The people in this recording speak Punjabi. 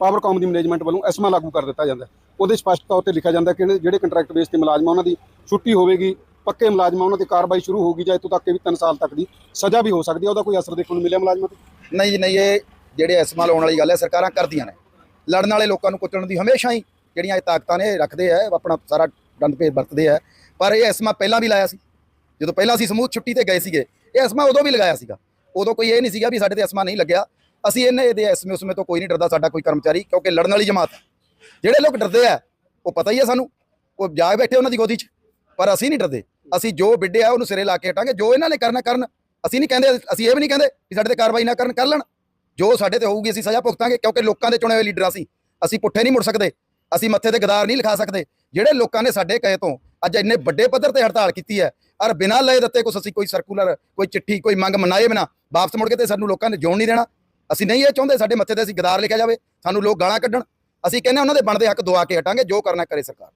ਪਾਵਰਕਾਮ ਦੀ ਮੈਨੇਜਮੈਂਟ ਵੱਲੋਂ ਐਸਮਾ ਲਾਗੂ ਕਰ ਦਿੱਤਾ ਜਾਂਦਾ ਉਹਦੇ ਸਪਸ਼ਟ ਤੌਰ ਤੇ ਲਿਖਿਆ ਜਾਂਦਾ ਕਿ ਜਿਹੜੇ ਕੰਟਰੈਕਟ ਬੇਸ ਤੇ ਮੁਲਾਜ਼ਮ ਉਹਨਾਂ ਦੀ ਛੁੱਟੀ ਹੋਵੇਗੀ, ਪੱਕੇ ਮੁਲਾਜ਼ਮਾਂ ਉਹਨਾਂ 'ਤੇ ਕਾਰਵਾਈ ਸ਼ੁਰੂ ਹੋਊਗੀ ਜਾਂ ਇੱਥੋਂ ਤੱਕ ਕਿ ਵੀ 3 ਸਾਲ ਤੱਕ ਦੀ ਸਜ਼ਾ ਵੀ ਹੋ ਸਕਦੀ ਹੈ, ਉਹਦਾ ਕੋਈ ਅਸਰ ਦੇਖਣ ਨੂੰ ਮਿਲਿਆ ਮੁਲਾਜ਼ਮਾਂ ਤੇ? ਨਹੀਂ ਨਹੀਂ, ਇਹ ਜਿਹੜੇ ਐਸਮਾ ਲਾਉਣ ਵਾਲੀ ਗੱਲ ਹੈ, ਸਰਕਾਰਾਂ ਕਰਦੀਆਂ ਨੇ। ਲੜਨ ਵਾਲੇ ਲੋਕਾਂ ਨੂੰ ਕੁੱਟਣ ਦੀ ਹਮੇਸ਼ਾ ਹੀ ਜਿਹੜੀਆਂ ਇਹ ਤਾਕਤਾਂ ਨੇ, ਇਹ ਰੱਖਦੇ ਆ ਆਪਣਾ ਸਾਰਾ ਦੰਦ ਭੇਦ ਵਰਤਦੇ ਆ। ਪਰ ਇਹ ਐਸਮਾ ਪਹਿਲਾਂ ਵੀ ਲਾਇਆ ਸੀ। ਜਦੋਂ ਪਹਿਲਾਂ ਅਸੀਂ ਸਮੂਹ ਛੁੱਟੀ ਤੇ ਗਏ ਸੀਗੇ, ਇਹ ਐਸਮਾ ਉਦੋਂ ਵੀ ਲਗਾਇਆ ਸੀਗਾ। ਉਦੋਂ ਕੋਈ ਇਹ ਨਹੀਂ ਸੀਗਾ ਵੀ ਸਾਡੇ ਤੇ ਐਸਮਾ ਨਹੀਂ ਲੱਗਿਆ। ਅਸੀਂ ਇਹਨੇ ਇਹਦੇ ਐਸਮੇ ਉਸਮੇ ਤੋਂ ਕੋਈ ਨਹੀਂ ਡਰਦਾ, ਸਾਡਾ ਕੋਈ ਕਰਮਚਾਰੀ, ਕਿਉਂਕਿ ਲੜਨ ਵਾਲੀ ਜਮਾਤ ਹੈ। ਜਿਹੜੇ ਲੋਕ ਡਰਦੇ ਆ, ਉਹ ਪਤਾ ਹੀ ਹੈ ਸਾਨੂੰ। ਉਹ ਜਾ ਬੈਠੇ ਉਹਨਾਂ ਦੀ ਗੋਦੀ 'ਚ, ਪਰ ਅਸੀਂ ਨਹੀਂ ਡਰਦੇ। ਅਸੀਂ ਜੋ ਬਿੱਡੇ ਆ, ਉਹਨੂੰ ਸਿਰੇ ਲਾ ਕੇ ਹਟਾਂਗੇ। ਜੋ ਇਹਨਾਂ ਨੇ ਕਰਨਾ, ਕਰਨ। ਅਸੀਂ ਨਹੀਂ ਕਹਿੰਦੇ, ਅਸੀਂ ਇਹ ਵੀ ਨਹੀਂ ਕਹਿੰਦੇ ਵੀ ਸਾਡੇ ਤੇ ਕਾਰਵਾਈ ਨਾ ਕਰਨ, ਕਰ ਲੈਣ। ਜੋ ਸਾਡੇ ਤੇ ਹੋਊਗੀ, ਅਸੀਂ ਸਜ਼ਾ ਭੁਗਤਾਂਗੇ, ਕਿਉਂਕਿ ਲੋਕਾਂ ਦੇ ਚੁਣੇ ਹੋਏ ਲੀਡਰ ਅਸੀਂ। ਅਸੀਂ ਪੁੱਠੇ ਨਹੀਂ ਮੁੜ ਸਕਦੇ। ਅਸੀਂ ਮੱਥੇ ਤੇ ਗਦਾਰ ਨਹੀਂ ਲਿਖਾ ਸਕਦੇ। ਜਿਹੜੇ ਲੋਕਾਂ ਨੇ ਸਾਡੇ ਕਹੇ ਤੋਂ ਅੱਜ ਇੰਨੇ ਵੱਡੇ ਪੱਧਰ ਤੇ ਹੜਤਾਲ ਕੀਤੀ ਹੈ, ਔਰ ਬਿਨਾਂ ਲਏ ਦਿੱਤੇ ਕੁਛ ਅਸੀਂ ਕੋਈ ਸਰਕੂਲਰ, ਕੋਈ ਚਿੱਠੀ, ਕੋਈ ਮੰਗ ਮਨਾਏ ਬਿਨਾ ਵਾਪਸ ਮੁੜ ਕੇ ਤੇ ਸਾਨੂੰ ਲੋਕਾਂ ਨੇ ਜੋਣ ਨਹੀਂ ਦੇਣਾ। ਅਸੀਂ ਨਹੀਂ ਇਹ ਚਾਹੁੰਦੇ ਸਾਡੇ ਮੱਥੇ ਤੇ ਅਸੀਂ ਗਦਾਰ ਲਿਖਿਆ ਜਾਵੇ, ਸਾਨੂੰ ਲੋਕ ਗਾਲਾਂ ਕੱਢਣ। ਅਸੀਂ ਕਹਿੰਦੇ ਉਹਨਾਂ ਦੇ ਬਣਦੇ ਹੱਕ ਦਵਾ ਕੇ ਹਟਾਂਗੇ, ਜੋ ਕਰਨਾ ਕਰੇ ਸਰਕਾਰ।